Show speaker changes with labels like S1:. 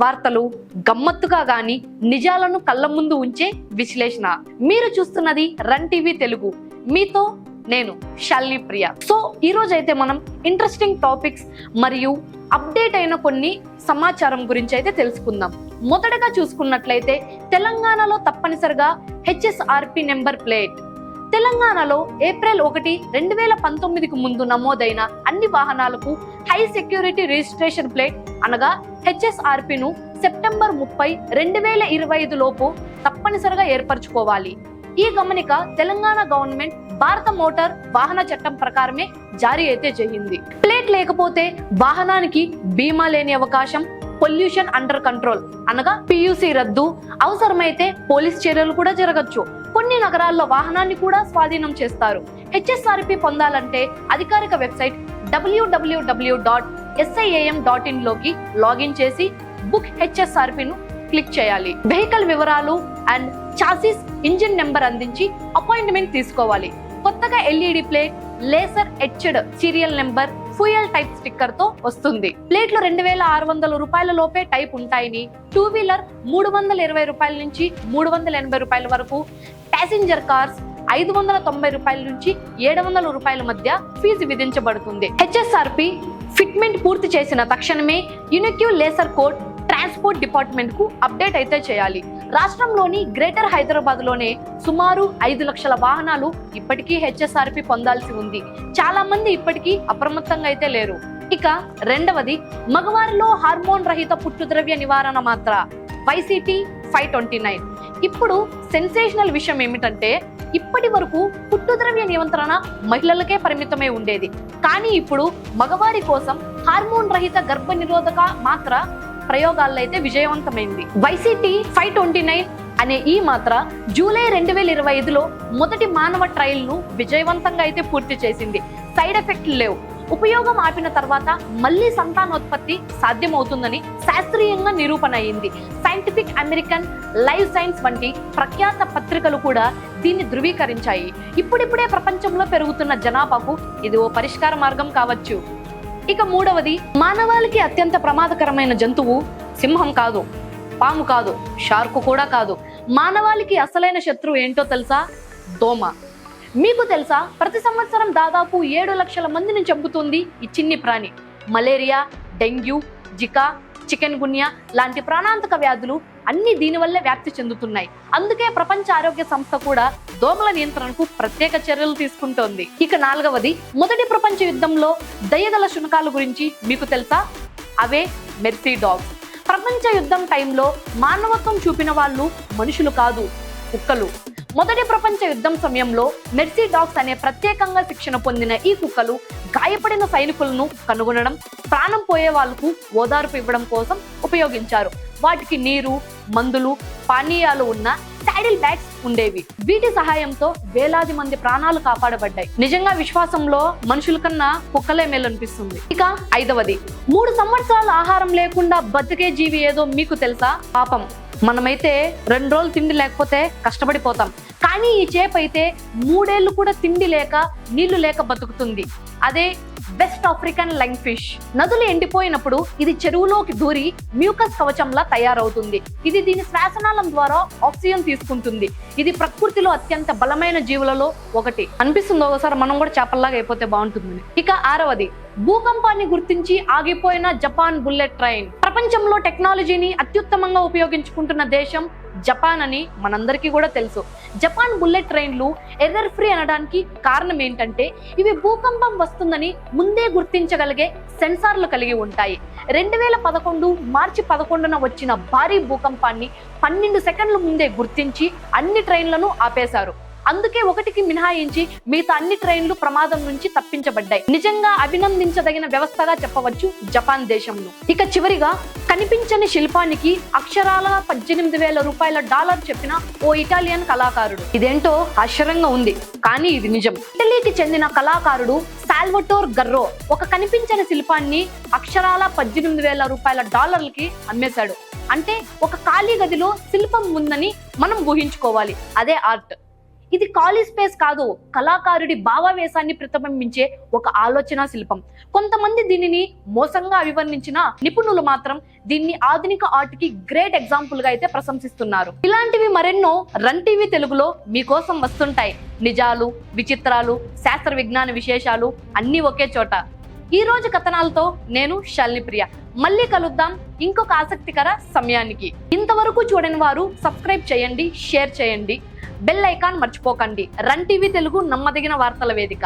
S1: వార్తలు గమ్మత్తుగా గాని నిజాలను కళ్ళ ముందు ఉంచే విశ్లేషణ. మీరు చూస్తున్నది రన్ టీవీ తెలుగు. మీతో నేను షాలిని ప్రియ. సో ఈ రోజు అయితే మనం ఇంట్రెస్టింగ్ టాపిక్స్ మరియు అప్డేట్ అయిన కొన్ని సమాచారం గురించి అయితే తెలుసుకుందాం. మొదటగా చూసుకున్నట్లయితే తెలంగాణలో తప్పనిసరిగా హెచ్ఎస్ఆర్పి నెంబర్ ప్లేట్. తెలంగాణలో ఏప్రిల్ ఒకటి రెండు వేల పంతొమ్మిదికి ముందు నమోదైన అన్ని వాహనాలకు హై సెక్యూరిటీ రిజిస్ట్రేషన్ ప్లేట్ అనగా హెచ్ఎస్ఆర్పిను సెప్టెంబర్ ముప్పై రెండు వేల ఇరవై ఐదు లోపు తప్పనిసరిగా ఏర్పరచుకోవాలి. ఈ గమనిక తెలంగాణ గవర్నమెంట్ భారత మోటార్ వాహన చట్టం ప్రకారమే జారీ అయితే చేయింది. ప్లేట్ లేకపోతే వాహనానికి బీమా లేని అవకాశం పొల్యూషన్ అండర్ కంట్రోల్ అనగా పియూసీ రద్దు అవసరమైతే పోలీస్ చర్యలు కూడా జరగచ్చు. కొన్ని నగరాల్లో వాహనాన్ని కూడా స్వాధీనం చేస్తారు. హెచ్ఎస్ఆర్పి పొందాలంటే అధికారిక వెబ్సైట్ డబ్ల్యూడబ్ల్యూడబ్ల్యూ డాట్ ఎస్ఐఏఎం డాట్ ఇన్లోకి లాగిన్ చేసి బుక్ హెచ్ఎస్ఆర్పి ను క్లిక్ చేయాలి. వెహికల్ వివరాలు అండ్ చాసిస్ ఇంజిన్ నెంబర్ అందించి అపాయింట్మెంట్ తీసుకోవాలి. కొత్తగా LED plate laser etched serial number fuel type స్టిక్కర్తో వస్తుంది. ప్లేట్లు రెండు వేల ఆరు వందల రూపాయల లోపే టైప్ ఉంటాయని టూ వీలర్ మూడు వందల ఇరవై రూపాయల నుంచి మూడు వందల ఎనభై రూపాయల వరకు ప్యాసింజర్ కార్స్ ఐదు వందల తొంభై రూపాయల నుంచి ఏడు వందల రూపాయల మధ్య ఫీజు విధించబడుతుంది. హెచ్ఎస్ఆర్పి ఫిట్మెంట్ పూర్తి చేసిన తక్షణమే యునిక్యూ లేసర్ కోడ్ ట్రాన్స్పోర్ట్ డిపార్ట్మెంట్కు అప్డేట్ అయితే చేయాలి. రాష్ట్రంలోని గ్రేటర్ హైదరాబాద్లోనే సుమారు ఐదు లక్షల వాహనాలు ఇప్పటికీ హెచ్ఎస్ఆర్పి పొందాల్సి ఉంది. చాలా మంది ఇప్పటికీ అప్రమత్తంగా అయితే లేరు. ఇక రెండవది మగవారిలో హార్మోన్ రహిత పుట్టుద్రవ్య నివారణ మాత్ర వైసీటీ ఫైవ్ ట్వంటీ నైన్. ఇప్పుడు సెన్సేషనల్ విషయం ఏమిటంటే ఇప్పటి వరకు పుట్టుద్రవ్య నియంత్రణ మహిళలకే పరిమితమై ఉండేది. కానీ ఇప్పుడు మగవారి కోసం హార్మోన్ రహిత గర్భ నిరోధక మాత్ర ప్రయోగాల్లో అయితే విజయవంతమైంది. వైసీటీ ఫైవ్ ట్వంటీ నైన్ అనే ఈ మాత్ర జూలై రెండు వేల ఇరవై ఐదులో మొదటి మానవ ట్రయల్ను విజయవంతంగా అయితే పూర్తి చేసింది. సైడ్ ఎఫెక్ట్లు లేవు. ఉపయోగం ఆపిన తర్వాత మళ్ళీ సంతానోత్పత్తి సాధ్యమవుతుందని శాస్త్రీయంగా నిరూపణ అయింది. సైంటిఫిక్ అమెరికన్ లైవ్ సైన్స్ వంటి ప్రఖ్యాత పత్రికలు కూడా దీన్ని ధృవీకరించాయి. ఇప్పుడిప్పుడే ప్రపంచంలో పెరుగుతున్న జనాభాకు ఇది ఓ పరిష్కార మార్గం కావచ్చు. ఇక మూడవది మానవాళికి అత్యంత ప్రమాదకరమైన జంతువు సింహం కాదు పాము కాదు షార్క్ కూడా కాదు. మానవాళికి అసలైన శత్రువు ఏంటో తెలుసా? దోమ. మీకు తెలుసా ప్రతి సంవత్సరం దాదాపు ఏడు లక్షల మందిని చంపుతుంది ఈ చిన్ని ప్రాణి. Malaria dengue Zika chikungunya లాంటి ప్రాణాంతక వ్యాధులు అన్ని దీనివల్లే వ్యాప్తి చెందుతున్నాయి. అందుకే ప్రపంచ ఆరోగ్య సంస్థ కూడా దోమల నియంత్రణకు ప్రత్యేక చర్యలు తీసుకుంటోంది. ఇక నాలుగవది మొదటి ప్రపంచ యుద్ధంలో దయగల శునకాల గురించి మీకు తెలుసా? అవే మెర్సీ డాగ్స్. ప్రపంచ యుద్ధం టైంలో మానవత్వం చూపిన వాళ్ళు మనుషులు కాదు కుక్కలు. మొదటి ప్రపంచ యుద్ధం సమయంలో మెర్సీ డాగ్స్ అనే ప్రత్యేకంగా శిక్షణ పొందిన ఈ కుక్కలు గాయపడిన సైనికులను కనుగొనడం ప్రాణం పోయే వాళ్ళకు ఓదార్పు ఇవ్వడం కోసం ఉపయోగించారు. వాటికి నీరు మందులు పానీయాలు ఉన్న సాడిల్ బ్యాగ్స్ ఉండేవి. వీటి సహాయంతో వేలాది మంది ప్రాణాలు కాపాడబడ్డాయి. నిజంగా విశ్వాసంలో మనుషుల కన్నా కుక్కలే మేలనిపిస్తుంది. ఇక ఐదవది. మూడు సంవత్సరాల ఆహారం లేకుండా బతికే జీవి ఏదో మీకు తెలుసా? పాపం. మనమైతే రెండు రోజులు తిండి లేకపోతే కష్టపడిపోతాం. కానీ ఈ చేప అయితే మూడేళ్ళు కూడా తిండి లేక నీళ్ళు లేక బతుకుతుంది. అదే వెస్ట్ ఆఫ్రికన్ లైన్ ఫిష్ నదులు ఎండిపోయినప్పుడు ఇది చెరువులోకి దూరి మ్యూకస్ కవచంలా తయారవుతుంది. ఇది దీని శ్వాసనాళం ద్వారా ఆక్సిజన్ తీసుకుంటుంది. ఇది ప్రకృతిలో అత్యంత బలమైన జీవులలో ఒకటి. అనిపిస్తుంది ఒకసారి మనం కూడా చేపల్లాగా అయిపోతే బాగుంటుంది ఇక ఆరవది. భూకంపాన్ని గుర్తించి ఆగిపోయిన జపాన్ బుల్లెట్ ట్రైన్. ప్రపంచంలో టెక్నాలజీని అత్యుత్తమంగా ఉపయోగించుకుంటున్న దేశం జపాన్ అని మనందరికీ కూడా తెలుసు. జపాన్ బుల్లెట్ ట్రైన్లు ఎర్రర్ ఫ్రీ అనడానికి కారణం ఏంటంటే ఇవి భూకంపం వస్తుందని ముందే గుర్తించగలిగే సెన్సార్లు కలిగి ఉంటాయి. రెండు వేల పదకొండు మార్చి పదకొండున వచ్చిన భారీ భూకంపాన్ని పన్నెండు సెకండ్ల ముందే గుర్తించి అన్ని ట్రైన్లను ఆపేశారు. అందుకే ఒకటికి మినహాయించి మిగతా అన్ని ట్రైన్లు ప్రమాదం నుంచి తప్పించబడ్డాయి. నిజంగా అభినందించదగిన వ్యవస్థగా చెప్పవచ్చు జపాన్ దేశంలో. ఇక చివరిగా కనిపించని శిల్పానికి అక్షరాల పద్దెనిమిది వేల రూపాయల డాలర్ చెప్పిన ఓ ఇటాలియన్ కళాకారుడు. ఇదేంటో ఆశ్చర్యంగా ఉంది కానీ ఇది నిజం. ఇటలీకి చెందిన కళాకారుడు సాల్వటోర్ గర్రో ఒక కనిపించని శిల్పాన్ని అక్షరాల పద్దెనిమిది వేల రూపాయల డాలర్లకి అమ్మేశాడు. అంటే ఒక ఖాళీ గదిలో శిల్పం ఉందని మనం ఊహించుకోవాలి. అదే ఆర్ట్. ఇది ఖాళీ స్పేస్ కాదు. కళాకారుడి భావావేశాన్ని ప్రతిబింబించే ఒక ఆలోచన శిల్పం. కొంతమంది దీనిని మోసంగా అభివర్ణించిన నిపుణులు మాత్రం దీన్ని ఆధునిక ఆర్ట్కి గ్రేట్ ఎగ్జాంపుల్గా అయితే ప్రశంసిస్తున్నారు. ఇలాంటివి మరెన్నో రన్ టీవీ తెలుగులో మీకోసం వస్తుంటాయి. నిజాలు విచిత్రాలు శాస్త్ర విజ్ఞాన విశేషాలు అన్నీ ఒకే చోట. ఈ రోజు కథనాలతో నేను శాలిని ప్రియ మళ్ళీ కలుద్దాం ఇంకొక ఆసక్తికర సమయానికి. ఇంతవరకు చూడని వారు సబ్స్క్రైబ్ చేయండి షేర్ చేయండి. బెల్ ఐకాన్ మర్చిపోకండి. రన్ టీవీ తెలుగు నమ్మదగిన వార్తల వేదిక.